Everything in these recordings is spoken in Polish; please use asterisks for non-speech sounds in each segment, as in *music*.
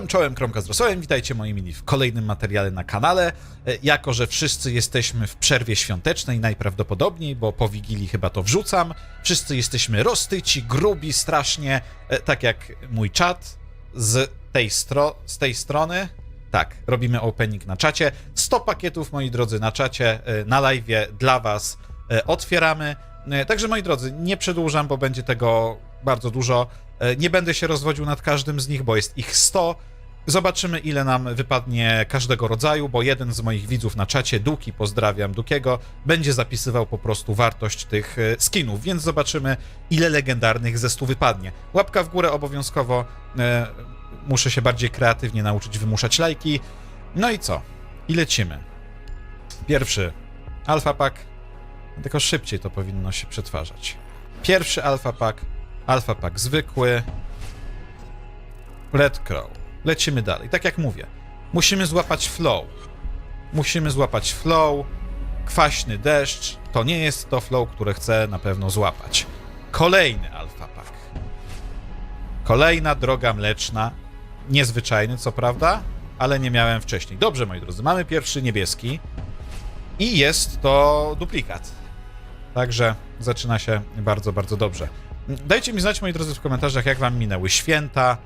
Czołem, czołem, kromka z rosołem, witajcie moi mili w kolejnym materiale na kanale. E, Jako, że wszyscy jesteśmy w przerwie świątecznej najprawdopodobniej, bo po Wigilii chyba to wrzucam, wszyscy jesteśmy roztyci, grubi strasznie, e, tak jak mój czat z tej, stro z tej strony. Tak, robimy opening na czacie. 100 pakietów, moi drodzy, na czacie, e, na live dla was otwieramy. Także, moi drodzy, nie przedłużam, bo będzie tego bardzo dużo. Nie będę się rozwodził nad każdym z nich, bo jest ich 100. Zobaczymy, ile nam wypadnie każdego rodzaju, bo jeden z moich widzów na czacie, Duki, pozdrawiam Dukiego, będzie zapisywał po prostu wartość tych e, skinów, więc zobaczymy, ile legendarnych ze 100 wypadnie. Łapka w górę obowiązkowo. E, Muszę się bardziej kreatywnie nauczyć wymuszać lajki. No i co? I lecimy. Pierwszy Alpha Pack, tylko szybciej to powinno się przetwarzać. Pierwszy Alpha Pack, Alpha Pack zwykły, Red Crow. Lecimy dalej. Tak jak mówię, musimy złapać flow. Musimy złapać flow. Kwaśny deszcz to nie jest to flow, które chcę na pewno złapać. Kolejny Alpha Pack. Kolejna droga mleczna. Niezwyczajny, co prawda, ale nie miałem wcześniej. Dobrze, moi drodzy, mamy pierwszy niebieski i jest to duplikat. Także zaczyna się bardzo, bardzo dobrze. Dajcie mi znać, moi drodzy, w komentarzach, jak wam minęły święta,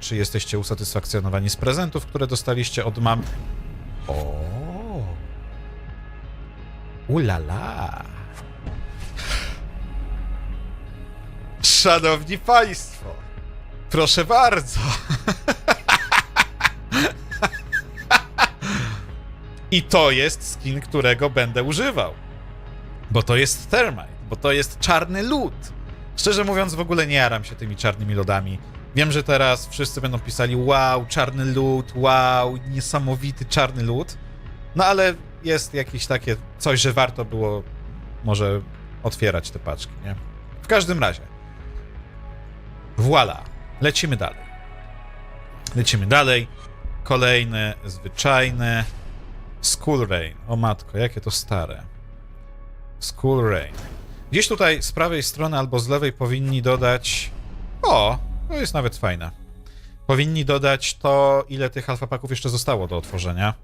czy jesteście usatysfakcjonowani z prezentów, które dostaliście od mam. O. Ulala. Szanowni Państwo, proszę bardzo. I to jest skin, którego będę używał. Bo to jest Thermite, bo to jest czarny lód. Szczerze mówiąc, w ogóle nie jaram się tymi czarnymi lodami. Wiem, że teraz wszyscy będą pisali wow, czarny lód, wow, niesamowity czarny lód. No ale jest jakieś takie coś, że warto było może otwierać te paczki, nie? W każdym razie. Voila. Lecimy dalej. Lecimy dalej. Kolejny, zwyczajny. School Rain. O matko, jakie to stare. School Rain. Gdzieś tutaj z prawej strony albo z lewej powinni dodać. O, to jest nawet fajne. Powinni dodać to, ile tych alfapaków jeszcze zostało do otworzenia.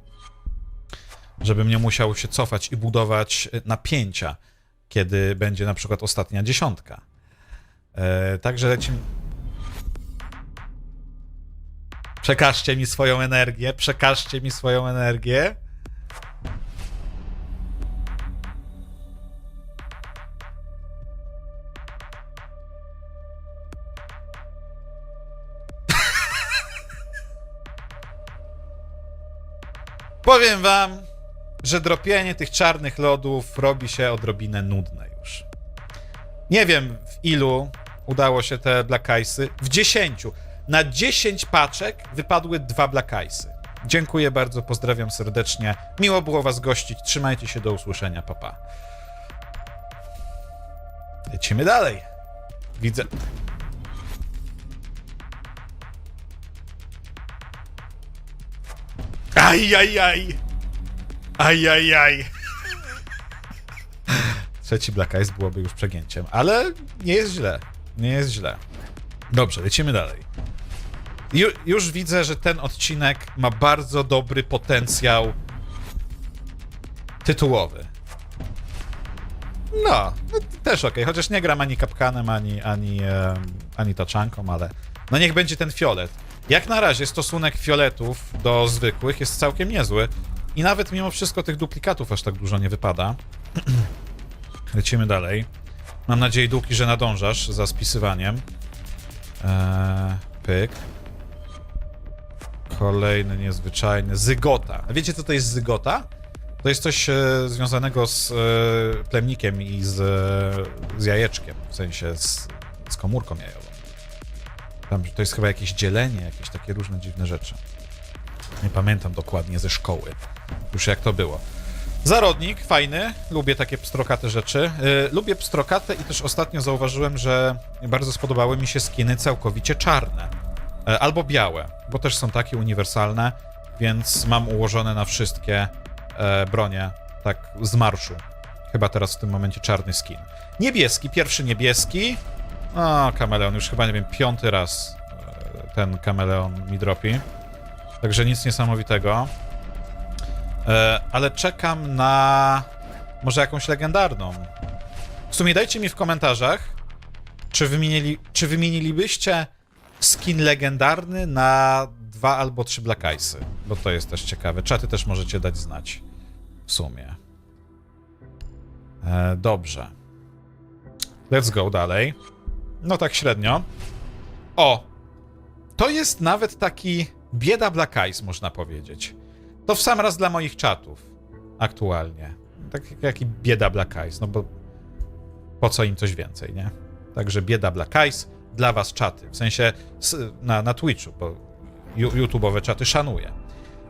Żebym nie musiał się cofać i budować e, napięcia, kiedy będzie na przykład ostatnia dziesiątka. E, także lecimy. Przekażcie mi swoją energię, przekażcie mi swoją energię. Powiem wam, że dropienie tych czarnych lodów robi się odrobinę nudne już. Nie wiem w ilu udało się te Black. W 10. Na 10 paczek wypadły dwa Black. Dziękuję bardzo, pozdrawiam serdecznie. Miło było was gościć. Trzymajcie się, do usłyszenia, papa. Lecimy dalej. Widzę. Aj, aj, aj. Aj, aj, aj. Trzeci Black Ice byłoby już przegięciem, ale nie jest źle. Nie jest źle. Dobrze, lecimy dalej. Ju, już widzę, że ten odcinek ma bardzo dobry potencjał tytułowy. No, no też okej, chociaż nie gram ani kapkanem, ani, ani, em, ani taczanką, ale no niech będzie ten fiolet. Jak na razie stosunek fioletów do zwykłych jest całkiem niezły i nawet mimo wszystko tych duplikatów aż tak dużo nie wypada. *clears throat* Lecimy dalej. Mam nadzieję, Duki, że nadążasz za spisywaniem. Eee, pyk. Kolejny niezwyczajny. Zygota. Wiecie, co to jest zygota? To jest coś e, związanego z e, plemnikiem i z, e, z jajeczkiem, w sensie z, z komórką jajową. Tam, to jest chyba jakieś dzielenie, jakieś takie różne dziwne rzeczy. Nie pamiętam dokładnie ze szkoły, już jak to było. Zarodnik, fajny, lubię takie pstrokate rzeczy. Yy, lubię pstrokate i też ostatnio zauważyłem, że bardzo spodobały mi się skiny całkowicie czarne. Yy, albo białe, bo też są takie uniwersalne, więc mam ułożone na wszystkie e, bronie, tak z marszu. Chyba teraz w tym momencie czarny skin. Niebieski, pierwszy niebieski. O, kameleon, już chyba nie wiem, piąty raz e, ten kameleon mi dropi. Także nic niesamowitego. E, ale czekam na może jakąś legendarną. W sumie dajcie mi w komentarzach, czy, wymienili, czy wymienilibyście skin legendarny na dwa albo trzy Black bo to jest też ciekawe. Czaty też możecie dać znać. W sumie. E, dobrze. Let's go dalej. No tak średnio. O! To jest nawet taki bieda Black Eyes, można powiedzieć. To w sam raz dla moich czatów. Aktualnie. Tak jak i bieda Black Eyes, no bo po co im coś więcej, nie? Także bieda Black Eyes dla was czaty. W sensie na, na Twitchu, bo YouTube'owe czaty szanuję.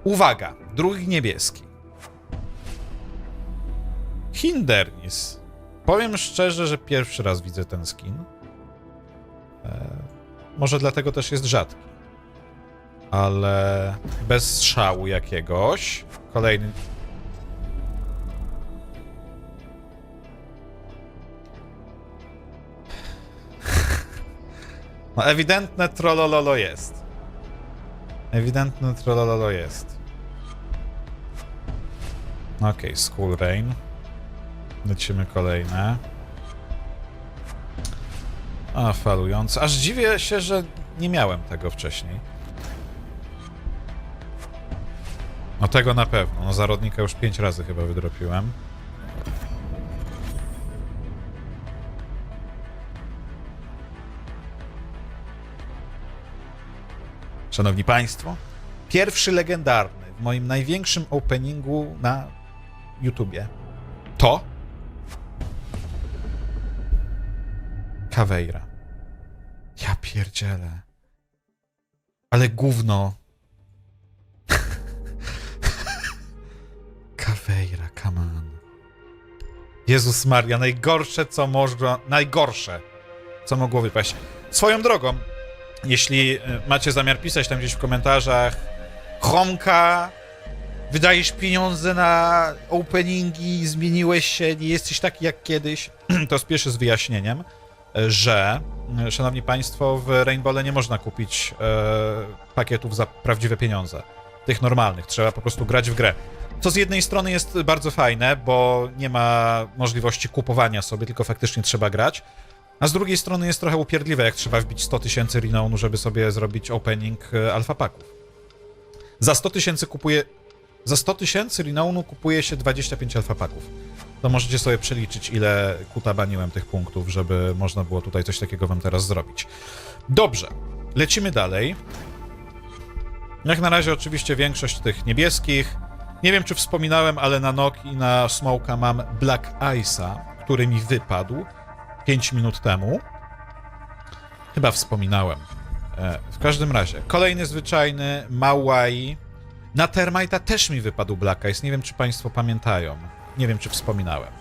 Uwaga! Drugi niebieski. Hindernis. Powiem szczerze, że pierwszy raz widzę ten skin. Może dlatego też jest rzadki. Ale bez strzału jakiegoś. Kolejny. *laughs* No ewidentne trollololo jest. Ewidentne trollololo jest. Okej, okay, School Rain. Lecimy kolejne. A, falujący. Aż dziwię się, że nie miałem tego wcześniej. No tego na pewno. No zarodnika już pięć razy chyba wydropiłem. Szanowni Państwo, pierwszy legendarny w moim największym openingu na YouTubie to Caveira. Ja pierdzielę. Ale gówno. *laughs* Caveira, come on. Jezus Maria, najgorsze co można... Najgorsze, co mogło wypaść. Swoją drogą, jeśli y, macie zamiar pisać tam gdzieś w komentarzach Chromka, wydajesz pieniądze na openingi, zmieniłeś się, nie jesteś taki jak kiedyś, *clears throat* to spieszę z wyjaśnieniem, że, y, szanowni państwo, w Rainbowle nie można kupić e, pakietów za prawdziwe pieniądze. Tych normalnych, trzeba po prostu grać w grę. Co z jednej strony jest bardzo fajne, bo nie ma możliwości kupowania sobie, tylko faktycznie trzeba grać. A z drugiej strony jest trochę upierdliwe, jak trzeba wbić 100 tysięcy Renown'u, żeby sobie zrobić opening e, alfa paków. Za 100 tysięcy kupuje... Za 100 tysięcy Renown'u kupuje się 25 alfa paków. To możecie sobie przeliczyć, ile kutabaniłem tych punktów, żeby można było tutaj coś takiego wam teraz zrobić. Dobrze, lecimy dalej. Jak na razie oczywiście większość tych niebieskich. Nie wiem, czy wspominałem, ale na Nok i na Smoka mam Black Ice'a, który mi wypadł 5 minut temu. Chyba wspominałem. E, w każdym razie, kolejny zwyczajny Mauai. Na Termite'a też mi wypadł Black Ice. Nie wiem, czy Państwo pamiętają. Nie wiem, czy wspominałem.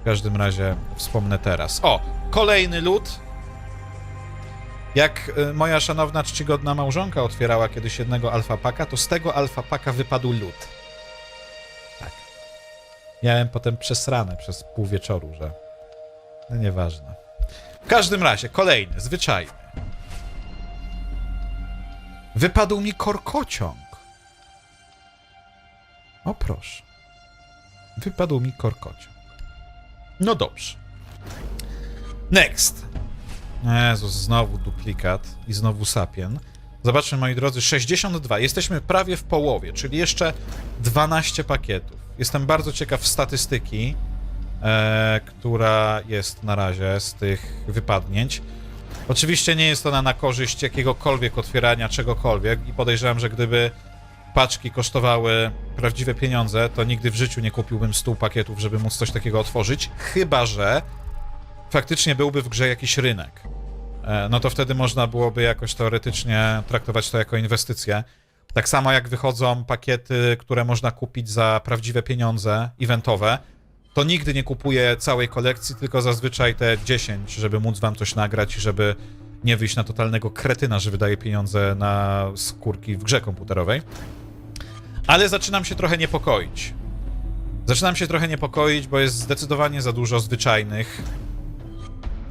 W każdym razie wspomnę teraz. O, kolejny lód. Jak y, moja szanowna, czcigodna małżonka otwierała kiedyś jednego alfa paka, to z tego alfa paka wypadł lód. Tak. Miałem potem przesrane przez pół wieczoru, że no nieważne. W każdym razie, kolejny, zwyczajny. Wypadł mi korkociąg. O proszę. Wypadł mi korkociąg. No dobrze. Next. Jezus, znowu duplikat i znowu sapien. Zobaczmy, moi drodzy, 62. Jesteśmy prawie w połowie, czyli jeszcze 12 pakietów. Jestem bardzo ciekaw statystyki, e, która jest na razie z tych wypadnięć. Oczywiście nie jest ona na korzyść jakiegokolwiek otwierania czegokolwiek i podejrzewam, że gdyby paczki kosztowały prawdziwe pieniądze, to nigdy w życiu nie kupiłbym 100 pakietów, żeby móc coś takiego otworzyć, chyba że faktycznie byłby w grze jakiś rynek. E, No to wtedy można byłoby jakoś teoretycznie traktować to jako inwestycję. Tak samo jak wychodzą pakiety, które można kupić za prawdziwe pieniądze, eventowe, to nigdy nie kupuję całej kolekcji, tylko zazwyczaj te 10, żeby móc wam coś nagrać i żeby nie wyjść na totalnego kretyna, że wydaje pieniądze na skórki w grze komputerowej. Ale zaczynam się trochę niepokoić. Zaczynam się trochę niepokoić, bo jest zdecydowanie za dużo zwyczajnych.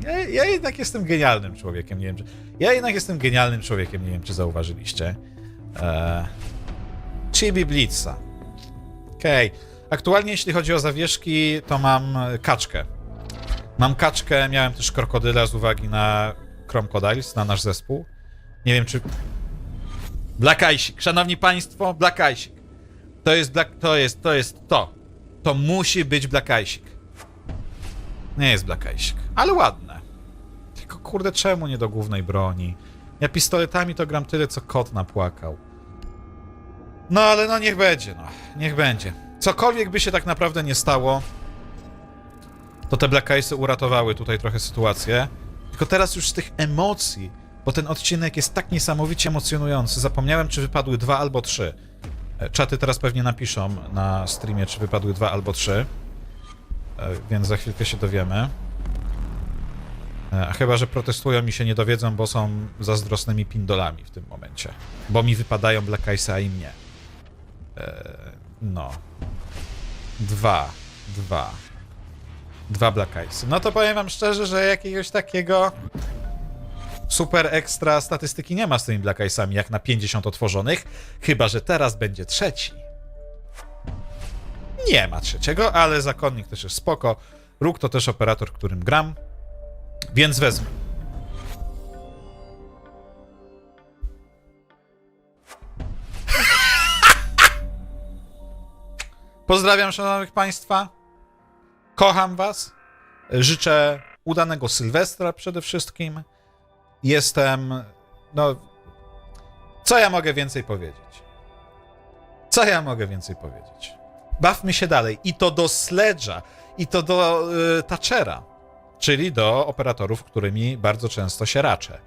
Ja, ja jednak jestem genialnym człowiekiem, nie wiem czy... Ja jednak jestem genialnym człowiekiem, nie wiem czy zauważyliście. Eee, Chibi Blitza. Okej. Aktualnie jeśli chodzi o zawieszki, to mam kaczkę. Mam kaczkę, miałem też krokodyla z uwagi na Crocodiles, na nasz zespół. Nie wiem czy... Black Icing. Szanowni Państwo, Black. To jest Black... To jest, to jest to. To musi być Black Icing. Nie jest Black Icing, ale ładne. Tylko kurde, czemu nie do głównej broni? Ja pistoletami to gram tyle, co kot napłakał. No ale no niech będzie, no. Niech będzie. Cokolwiek by się tak naprawdę nie stało, to te Black Eyesy uratowały tutaj trochę sytuację. Tylko teraz już z tych emocji, bo ten odcinek jest tak niesamowicie emocjonujący. Zapomniałem, czy wypadły dwa albo trzy. Czaty teraz pewnie napiszą na streamie, czy wypadły dwa albo trzy. E, Więc za chwilkę się dowiemy. E, A chyba, że protestują i się nie dowiedzą, bo są zazdrosnymi pindolami w tym momencie. Bo mi wypadają Black Eyesy, a im nie. E, No. Dwa. Dwa. Dwa Black Eyesy. No to powiem wam szczerze, że jakiegoś takiego super ekstra statystyki nie ma z tymi Black Eyesami, jak na 50 otworzonych. Chyba, że teraz będzie trzeci. Nie ma trzeciego, ale zakonnik też jest spoko. Róg to też operator, którym gram. Więc wezmę. Pozdrawiam szanownych państwa. Kocham was. Życzę udanego Sylwestra przede wszystkim. Jestem no co ja mogę więcej powiedzieć? Co ja mogę więcej powiedzieć? Bawmy się dalej i to do Sledge'a i to do y, Thatchera, czyli do operatorów, którymi bardzo często się raczę.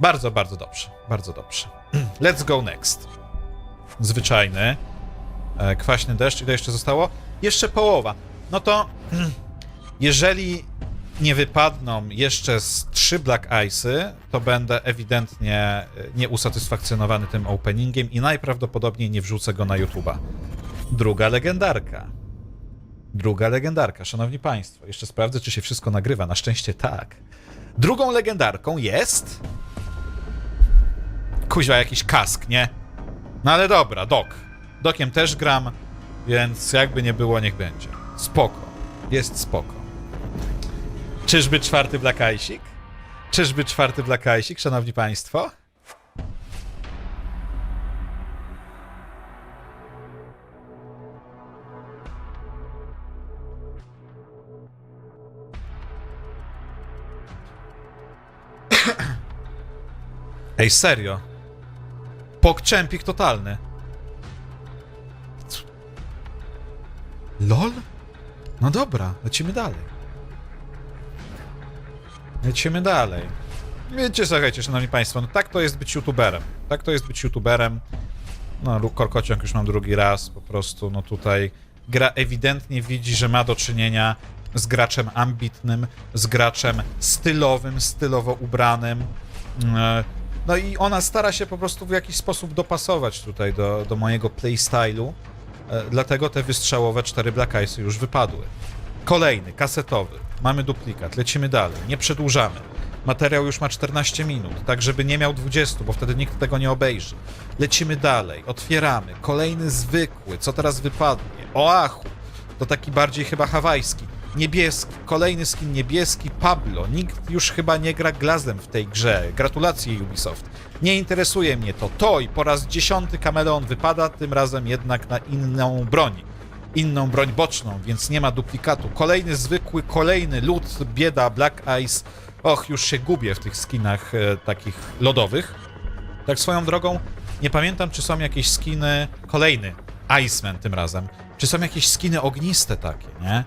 Bardzo, bardzo dobrze, bardzo dobrze. *clears throat* Let's go next. Zwyczajny. E, kwaśny deszcz. Ile jeszcze zostało? Jeszcze połowa. No to *clears throat* jeżeli nie wypadną jeszcze z trzy Black Ice'y, to będę ewidentnie e, nieusatysfakcjonowany tym openingiem i najprawdopodobniej nie wrzucę go na YouTube'a. Druga legendarka. Druga legendarka, szanowni państwo. Jeszcze sprawdzę, czy się wszystko nagrywa. Na szczęście tak. Drugą legendarką jest... Kuźwa, jakiś kask, nie? No ale dobra, dok. Dokiem też gram, więc jakby nie było, niech będzie. Spoko. Jest spoko. Czyżby czwarty Black? Czyżby czwarty Black Eyesik, szanowni państwo? *coughs* Ej, serio? Pokczempik totalny. LOL? No dobra, lecimy dalej. Lecimy dalej. Wiecie, słuchajcie, szanowni państwo, no tak to jest być youtuberem. Tak to jest być youtuberem. No, Korkociąg już mam drugi raz, po prostu, no tutaj gra ewidentnie widzi, że ma do czynienia z graczem ambitnym, z graczem stylowym, stylowo ubranym. E, No i ona stara się po prostu w jakiś sposób dopasować tutaj do, do mojego playstylu, e, dlatego te wystrzałowe cztery Black Eyesy już wypadły. Kolejny, kasetowy. Mamy duplikat, lecimy dalej, nie przedłużamy. Materiał już ma 14 minut, tak żeby nie miał 20, bo wtedy nikt tego nie obejrzy. Lecimy dalej, otwieramy. Kolejny zwykły, co teraz wypadnie? Oahu, to taki bardziej chyba hawajski. Niebieski, kolejny skin niebieski, Pablo. Nikt już chyba nie gra glazem w tej grze. Gratulacje Ubisoft. Nie interesuje mnie to. To i po raz dziesiąty kameleon wypada, tym razem jednak na inną broń inną broń boczną, więc nie ma duplikatu. Kolejny zwykły, kolejny lód, bieda, Black Ice. Och, już się gubię w tych skinach e, takich lodowych. Tak swoją drogą, nie pamiętam, czy są jakieś skiny. Kolejny, Iceman tym razem. Czy są jakieś skiny ogniste takie, nie?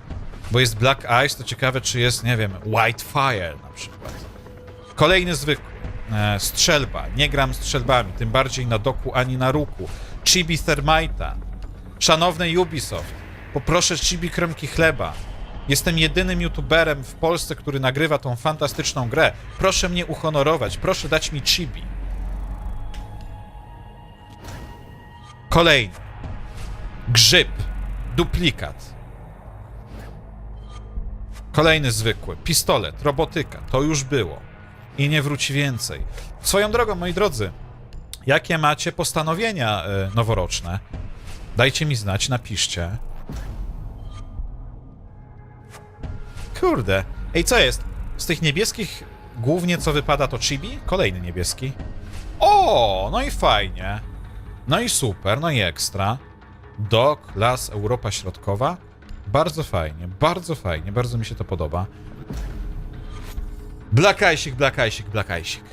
Bo jest Black Ice, to ciekawe, czy jest, nie wiem, White Fire na przykład. Kolejny zwykły. E, strzelba. Nie gram strzelbami, tym bardziej na doku ani na ruku. Chibi Thermita. Szanowny Ubisoft, poproszę Chibi kremki chleba. Jestem jedynym youtuberem w Polsce, który nagrywa tą fantastyczną grę. Proszę mnie uhonorować, proszę dać mi chibi. Kolejny. Grzyb. Duplikat. Kolejny zwykły. Pistolet, robotyka. To już było. I nie wróci więcej. Swoją drogą, moi drodzy, jakie macie postanowienia e, noworoczne? Dajcie mi znać, napiszcie. Kurde. Ej, co jest? Z tych niebieskich głównie co wypada to chibi? Kolejny niebieski. O, no i fajnie. No i super, no i ekstra. Dok, Las, Europa Środkowa. Bardzo fajnie, bardzo fajnie, bardzo mi się to podoba. Blakajsik, blakajsik, blakajsik.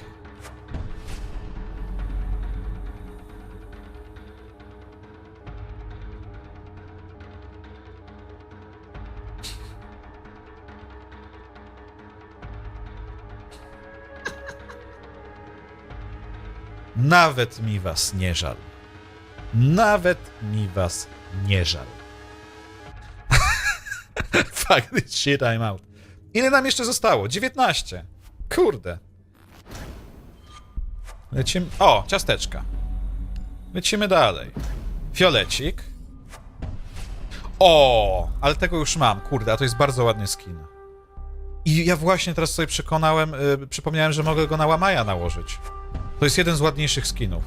Nawet mi was nie żal. Nawet mi was nie żal. *laughs* Fuck this shit, I'm out. Ile nam jeszcze zostało? 19. Kurde. Lecimy... O, ciasteczka. Lecimy dalej. Fiolecik. O, ale tego już mam, kurde, a to jest bardzo ładny skin. I ja właśnie teraz sobie przekonałem, y, przypomniałem, że mogę go na Łamaja nałożyć. To jest jeden z ładniejszych skinów.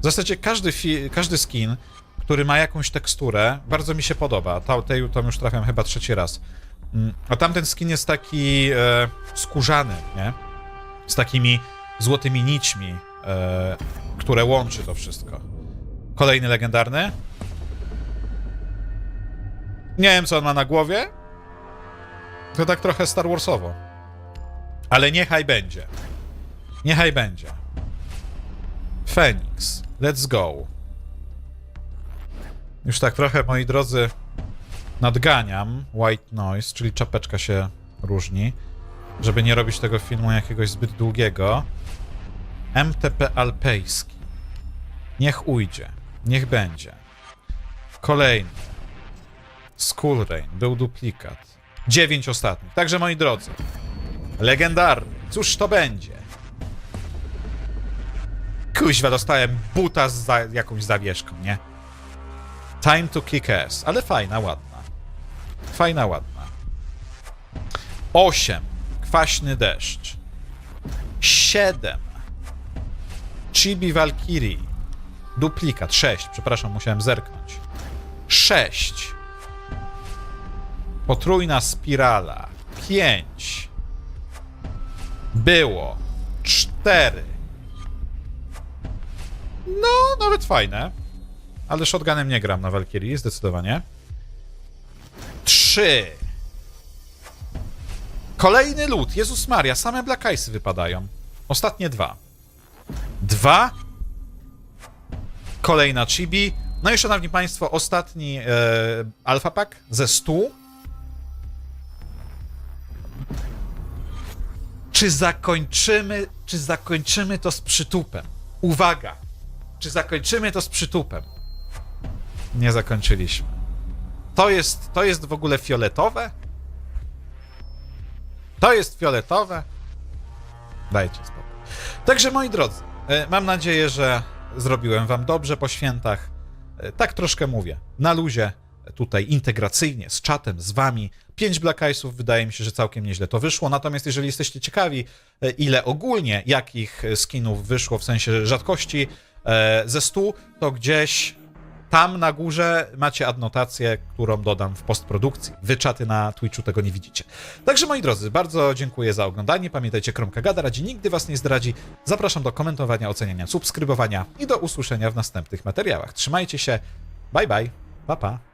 W zasadzie każdy, każdy skin, który ma jakąś teksturę, bardzo mi się podoba. Ta, tej tam już trafiam chyba trzeci raz. Mm, A tamten skin jest taki e, skórzany, nie? Z takimi złotymi nićmi, e, które łączy to wszystko. Kolejny legendarny. Nie wiem, co on ma na głowie. To tak trochę Star Warsowo. Ale niechaj będzie. Niechaj będzie. Phoenix. Let's go. Już tak trochę, moi drodzy, nadganiam white noise, czyli czapeczka się różni, żeby nie robić tego filmu jakiegoś zbyt długiego. MTP alpejski. Niech ujdzie. Niech będzie. Kolejny. Skull Rain. Był duplikat. Dziewięć ostatnich. Także, moi drodzy, legendarny. Cóż to będzie? Kuźwa, dostałem buta z za jakąś zawieszką, nie? Time to kick ass, ale fajna, ładna. Fajna, ładna. 8. Kwaśny deszcz. 7. Chibi Valkyrie. Duplikat. 6. Przepraszam, musiałem zerknąć. 6. Potrójna spirala. 5. Było. 4. No, nawet fajne. Ale shotgunem nie gram na Valkyrie, zdecydowanie. Trzy. Kolejny loot. Jezus Maria, same Black Eyesy wypadają. Ostatnie dwa. Dwa. Kolejna Chibi. No i szanowni państwo, ostatni e, Alpha Pack ze 100. Czy zakończymy, czy zakończymy to z przytupem? Uwaga! Czy zakończymy to z przytupem? Nie zakończyliśmy. To jest, to jest w ogóle fioletowe? To jest fioletowe? Dajcie spokój. Także moi drodzy, e, mam nadzieję, że zrobiłem wam dobrze po świętach. E, Tak troszkę mówię, na luzie, tutaj integracyjnie, z czatem, z wami. Pięć Black Eyesów, wydaje mi się, że całkiem nieźle to wyszło. Natomiast jeżeli jesteście ciekawi, e, ile ogólnie, jakich e, skinów wyszło w sensie rzadkości e, ze 100, to gdzieś tam na górze macie adnotację, którą dodam w postprodukcji. Wy czaty na Twitchu tego nie widzicie. Także moi drodzy, bardzo dziękuję za oglądanie. Pamiętajcie, Kromka Gada radzi nigdy was nie zdradzi. Zapraszam do komentowania, oceniania, subskrybowania i do usłyszenia w następnych materiałach. Trzymajcie się. Bye bye. Pa pa.